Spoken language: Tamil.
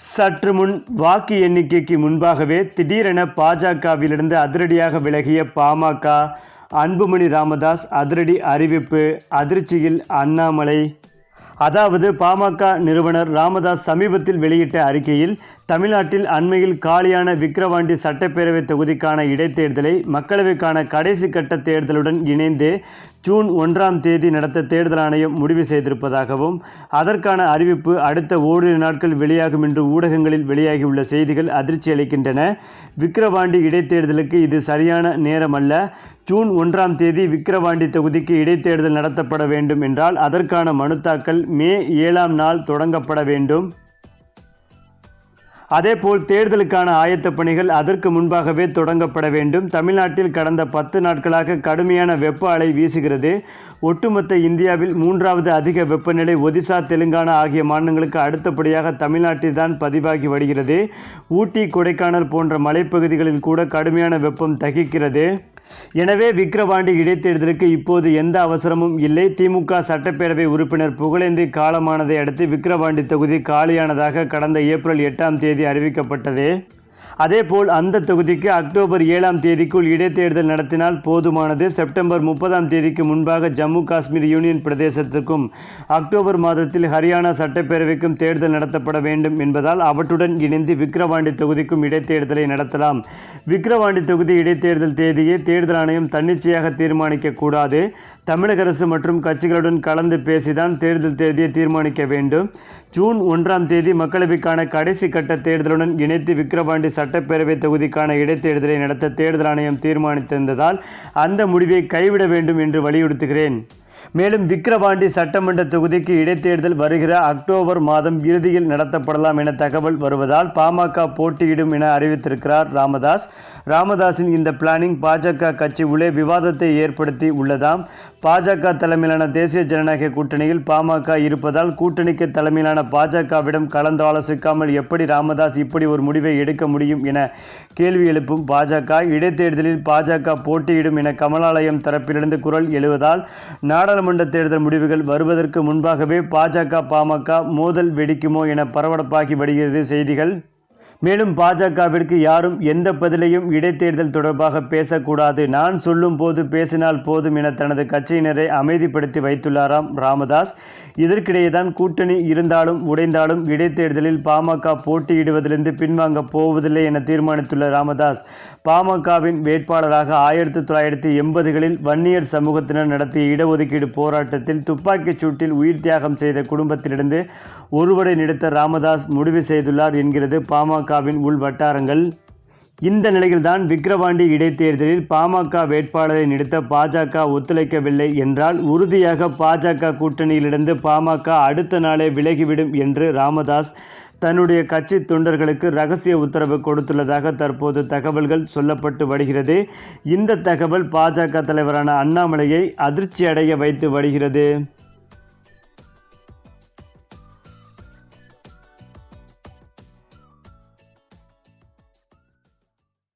சற்று முன் வாக்கு எண்ணிக்கைக்கு முன்பாகவே திடீரென பாஜகவிலிருந்து அதிரடியாக விலகிய பாமக அன்புமணி ராமதாஸ் அதிரடி அறிவிப்பு அதிர்ச்சியில் அண்ணாமலை அதாவது பாமக நிறுவனர் ராமதாஸ் சமீபத்தில் வெளியிட்ட அறிக்கையில் தமிழ்நாட்டில் அண்மையில் காலியான விக்கிரவாண்டி சட்டப்பேரவை தொகுதிக்கான இடைத்தேர்தலை மக்களவைக்கான கடைசி கட்ட தேர்தலுடன் இணைந்து ஜூன் ஒன்றாம் தேதி நடத்த தேர்தல் ஆணையம் முடிவு செய்திருப்பதாகவும் அதற்கான அறிவிப்பு அடுத்த ஓரிரு நாட்கள் வெளியாகும் என்று ஊடகங்களில் வெளியாகியுள்ள செய்திகள் அதிர்ச்சி அளிக்கின்றன. விக்கிரவாண்டி இடைத்தேர்தலுக்கு இது சரியான நேரமல்ல. ஜூன் ஒன்றாம் தேதி விக்கிரவாண்டி தொகுதிக்கு இடைத்தேர்தல் நடத்தப்பட வேண்டும் என்றால் அதற்கான மனு தாக்கல் மே ஏழாம் நாள் தொடங்கப்பட வேண்டும். அதேபோல் தேர்தலுக்கான ஆயத்தப் பணிகள் அதற்கு முன்பாகவே தொடங்கப்பட வேண்டும். தமிழ்நாட்டில் கடந்த பத்து நாட்களாக கடுமையான வெப்ப அலை வீசுகிறது. ஒட்டுமொத்த இந்தியாவில் மூன்றாவது அதிக வெப்பநிலை ஒடிசா தெலுங்கானா ஆகிய மாநிலங்களுக்கு அடுத்தபடியாக தமிழ்நாட்டில் தான் பதிவாகி வருகிறது. ஊட்டி கொடைக்கானல் போன்ற மலைப்பகுதிகளில் கூட கடுமையான வெப்பம் தகிக்கிறது. எனவே விக்கிரவாண்டி இடைத்தேர்தலுக்கு இப்போது எந்த அவசரமும் இல்லை. திமுக சட்டப்பேரவை உறுப்பினர் புகழேந்தி காலமானதை அடுத்து விக்கிரவாண்டி தொகுதி காலியானதாக கடந்த ஏப்ரல் எட்டாம் தேதி அறிவிக்கப்பட்டது. அதேபோல் அந்த தொகுதிக்கு அக்டோபர் ஏழாம் தேதிக்குள் இடைத்தேர்தல் நடத்தினால் போதுமானது. செப்டம்பர் முப்பதாம் தேதிக்கு முன்பாக ஜம்மு காஷ்மீர் யூனியன் பிரதேசத்திற்கும் அக்டோபர் மாதத்தில் ஹரியானா சட்டப்பேரவைக்கும் தேர்தல் நடத்தப்பட வேண்டும் என்பதால் அவற்றுடன் இணைந்து விக்கிரவாண்டி தொகுதிக்கும் இடைத்தேர்தலை நடத்தலாம். விக்கிரவாண்டி தொகுதி இடைத்தேர்தல் தேதியை தேர்தல் ஆணையம் தன்னிச்சையாக தீர்மானிக்க கூடாது. தமிழக அரசு மற்றும் கட்சிகளுடன் கலந்து பேசிதான் தேர்தல் தேதியை தீர்மானிக்க வேண்டும். ஜூன் ஒன்றாம் தேதி மக்களவைக்கான கடைசி கட்ட தேர்தலுடன் இணைத்து விக்கிரவாண்டி சட்டப்பேரவை தொகுதிக்கான இடைத்தேர்தலை நடத்த தேர்தல் ஆணையம் தீர்மானித்திருந்ததால் அந்த முடிவை கைவிட வேண்டும் என்று வலியுறுத்துகிறேன். மேலும் விக்கிரவாண்டி சட்டமன்ற தொகுதிக்கு இடைத்தேர்தல் வருகிற அக்டோபர் மாதம் இறுதியில் நடத்தப்படலாம் என தகவல் வருவதால் பாமக போட்டியிடும் என அறிவித்திருக்கிறார் ராமதாஸ். ராமதாஸின் இந்த பிளானிங் பாஜக கட்சி உள்ளே விவாதத்தை ஏற்படுத்தி உள்ளதாம். பாஜக தலைமையிலான தேசிய ஜனநாயக கூட்டணியில் பாமக இருப்பதால் கூட்டணிக்கு தலைமையிலான பாஜகவிடம் கலந்து ஆலோசிக்காமல் எப்படி ராமதாஸ் இப்படி ஒரு முடிவை எடுக்க முடியும் என கேள்வி எழுப்பும் பாஜக இடைத்தேர்தலில் பாஜக போட்டியிடும் என கமலாலயம் தரப்பிலிருந்து குரல் எழுவதால் நாடாளுமன்ற தேர்தல் முடிவுகள் வருவதற்கு முன்பாகவே பாஜக பாமக மோதல் வெடிக்குமோ என பரபரப்பாகி வருகிறது செய்திகள். மேலும் பாஜகவிற்கு யாரும் எந்த பதிலையும் இடைத்தேர்தல் தொடர்பாக பேசக்கூடாது. நான் சொல்லும் போது பேசினால் போதும் என தனது கட்சியினரை அமைதிப்படுத்தி வைத்துள்ளாராம் ராமதாஸ். இதற்கிடையே தான் கூட்டணி இருந்தாலும் உடைந்தாலும் இடைத்தேர்தலில் பாமக போட்டியிடுவதிலிருந்து பின்வாங்க போவதில்லை என தீர்மானித்துள்ள ராமதாஸ் பாமகவின் வேட்பாளராக ஆயிரத்தி தொள்ளாயிரத்தி எண்பதுகளில் வன்னியர் சமூகத்தினர் நடத்திய இடஒதுக்கீடு போராட்டத்தில் துப்பாக்கிச் சூட்டில் உயிர் தியாகம் செய்த குடும்பத்திலிருந்து ஒருவரை நிறுத்த ராமதாஸ் முடிவு செய்துள்ளார் என்கிறது பாமக பாமகவின் உள் வட்டாரங்கள். இந்த நிலையில்தான் விக்கிரவாண்டி இடைத்தேர்தலில் பாமக வேட்பாளரை நிறுத்த பாஜக ஒத்துழைக்கவில்லை என்றால் உறுதியாக பாஜக கூட்டணியிலிருந்து பாமக அடுத்த நாளே விலகிவிடும் என்று ராமதாஸ் தன்னுடைய கட்சி தொண்டர்களுக்கு ரகசிய உத்தரவு கொடுத்துள்ளதாக தற்போது தகவல்கள் சொல்லப்பட்டு வருகிறது. இந்த தகவல் பாஜக தலைவரான அண்ணாமலையை அதிர்ச்சி அடைய வைத்து வருகிறது.